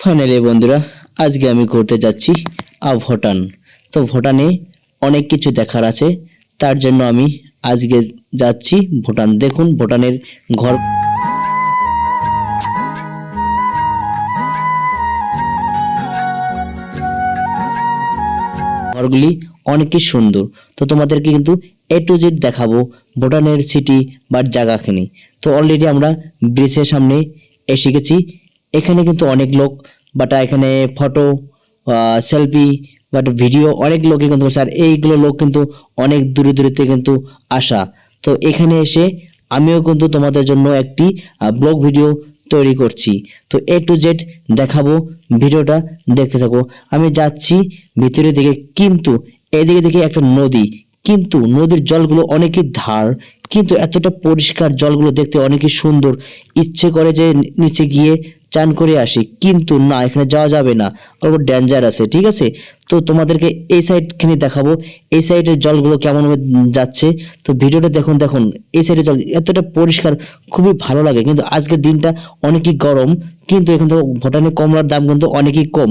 Finally বন্ধুরা, আজকে আমি ঘুরতে যাচ্ছি ভুটান। তো ভুটানে অনেক কিছু দেখার আছে, তার জন্য আমি আজকে যাচ্ছি ভুটান। দেখুন, ভুটানের ঘর। ঘরগুলি অনেকই সুন্দর। তো তোমাদেরকে কিন্তু এ টু জেড দেখাবো ভুটানের সিটি বা জায়গাখানি। তো অলরেডি আমরা ব্রিজের সামনে এসে গেছি। এখানে কিন্তু অনেক লোক বাট এখানে ফটো সেলফি বাট ভিডিও অনেক লোকে কিন্তু আর এইগুলো লোক কিন্তু অনেক দূরে দূরে থেকে কিন্তু আসা। তো এখানে এসে আমিও কিন্তু তোমাদের জন্য একটি ব্লগ ভিডিও তৈরি করছি। তো এ টু জেড দেখাবো, ভিডিওটা দেখতে থাকো। আমি যাচ্ছি ভিতরের দিকে, কিন্তু এদিকে দেখি একটা নদী। কিন্তু নদীর জলগুলো অনেকই ধার, কিন্তু এতটা পরিষ্কার জলগুলো দেখতে অনেকই সুন্দর। ইচ্ছে করে যে নিচে গিয়ে চান করে আসি, কিন্তু না, এখানে যাওয়া যাবে না। অল্প ড্যাঞ্জার আছে, ঠিক আছে? তো তোমাদেরকে এই সাইডখানে দেখাবো। এই সাইডের জলগুলো কেমন যাচ্ছে? তো ভিডিওটা দেখুন দেখুন। এই সাইডের জল এতটা পরিষ্কার, খুবই ভালো লাগে। কিন্তু আজকের দিনটা অনেকই গরম, কিন্তু এখান থেকে ভুটানে কমলার দাম কিন্তু অনেকই কম।